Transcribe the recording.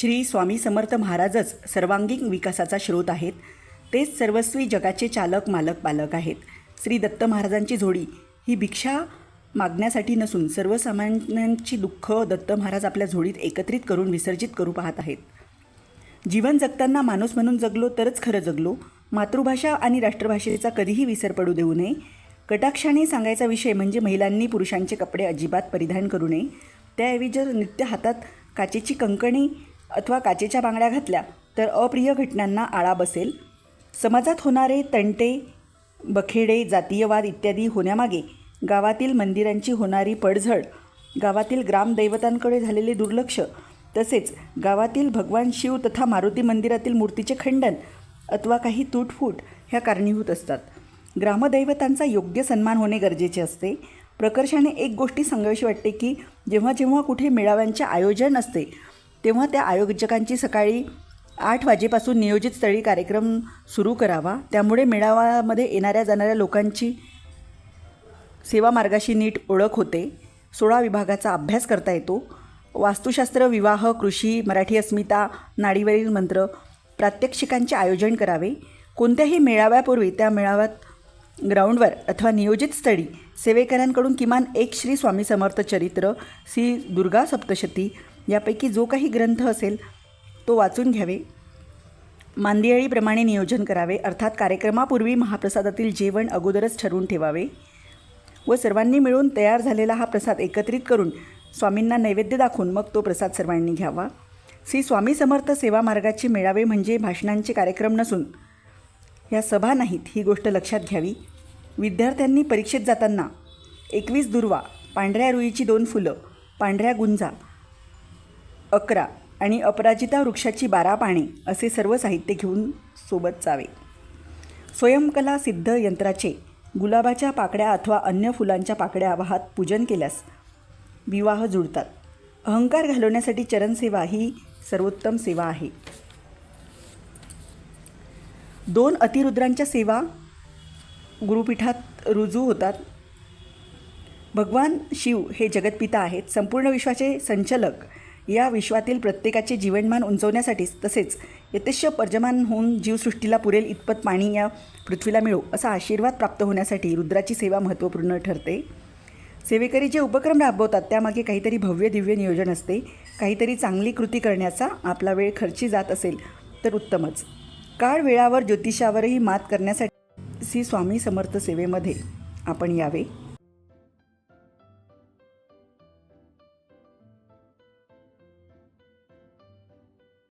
श्री स्वामी समर्थ महाराजच सर्वांगीण विकासाचा स्रोत आहेत. तेच सर्वस्वी जगाचे चालक मालक पालक आहेत. श्री दत्त महाराजांची झोडी ही भिक्षा मागण्यासाठी नसून सर्वसामान्यांची दुःख दत्त महाराज आपल्या झोडीत एकत्रित करून विसर्जित करू पाहत आहेत. जीवन जगताना माणूस म्हणून जगलो तरच खरं जगलो. मातृभाषा आणि राष्ट्रभाषेचा कधीही विसर पडू देऊ नये. कटाक्षाने सांगायचा विषय म्हणजे महिलांनी पुरुषांचे कपडे अजिबात परिधान करू नये. त्याऐवजी जर नित्य हातात काचेची कंकणी अथवा काचेच्या बांगड्या घातल्या तर अप्रिय घटनांना आळा बसेल. समाजात होणारे तंटे बखेडे जातीयवाद इत्यादी होण्यामागे गावातील मंदिरांची होणारी पडझड गावातील ग्रामदैवतांकडे झालेले दुर्लक्ष तसेच गावातील भगवान शिव तथा मारुती मंदिरातील मूर्तीचे खंडन अथवा काही तूटफूट ह्या कारणीभूत असतात. ग्रामदैवतांचा योग्य सन्मान होणे गरजेचे असते. प्रकर्षाने एक गोष्टी सांगावीशी वाटते की जेव्हा जेव्हा कुठे मेळाव्यांचे आयोजन असते तेव्हा त्या आयोजकांची सकाळी आठ वाजेपासून नियोजित स्थळी कार्यक्रम सुरू करावा. त्यामुळे मेळाव्यामध्ये येणाऱ्या जाणाऱ्या लोकांची सेवा मार्गाशी नीट ओळख होते. सोळा विभागाचा अभ्यास करता येतो. वास्तुशास्त्र विवाह कृषी मराठी अस्मिता नाडीवरील मंत्र प्रात्यक्षिकांचे आयोजन करावे. कोणत्याही मेळाव्यापूर्वी त्या मेळाव्यात ग्राउंडवर अथवा नियोजित स्थळी सेवेकरांकडून किमान एक श्री स्वामी समर्थ चरित्र श्री दुर्गा सप्तशती यापैकी जो काही ग्रंथ असेल तो वाचून घ्यावे. मांदियाळीप्रमाणे नियोजन करावे अर्थात कार्यक्रमापूर्वी महाप्रसादातील जेवण अगोदरच ठरवून ठेवावे व सर्वांनी मिळून तयार झालेला हा प्रसाद एकत्रित करून स्वामींना नैवेद्य दाखवून मग तो प्रसाद सर्वांनी घ्यावा. श्री स्वामी समर्थ सेवा मार्गाचे मेळावे म्हणजे भाषणांचे कार्यक्रम नसून ह्या सभा नाहीत ही गोष्ट लक्षात घ्यावी. विद्यार्थ्यांनी परीक्षेत जाताना एकवीस दुर्वा पांढऱ्या रुईची दोन फुलं पांढऱ्या गुंजा अकरा आणि अपराजिता वृक्षाची बारा पाने असे सर्व साहित्य घेऊन सोबत जावे. स्वयंकला सिद्ध यंत्राचे गुलाबाच्या पाकड्या अथवा अन्य फुलांच्या पाकड्या वाहात पूजन केल्यास विवाह जुळतात. अहंकार घालवण्यासाठी चरणसेवा ही सर्वोत्तम सेवा आहे. दोन अतिरुद्रांच्या सेवा गुरुपीठात रुजू होतात. भगवान शिव हे जगतपिता आहेत. संपूर्ण विश्वाचे संचलक या विश्वातील प्रत्येकाचे जीवनमान उंचवण्यासाठीच तसेच यथेश पर्जमान होऊन जीवसृष्टीला पुरेल इतपत पाणी या पृथ्वीला मिळो असा आशीर्वाद प्राप्त होण्यासाठी रुद्राची सेवा महत्त्वपूर्ण ठरते. सेवेकरी जे उपक्रम राबवतात त्यामागे काहीतरी भव्य दिव्य नियोजन असते. काहीतरी चांगली कृती करण्याचा आपला वेळ खर्ची जात असेल तर उत्तमच. काळ वेळावर ज्योतिषावरही मात करण्यासाठी श्री स्वामी समर्थ सेवेमध्ये आपण यावे.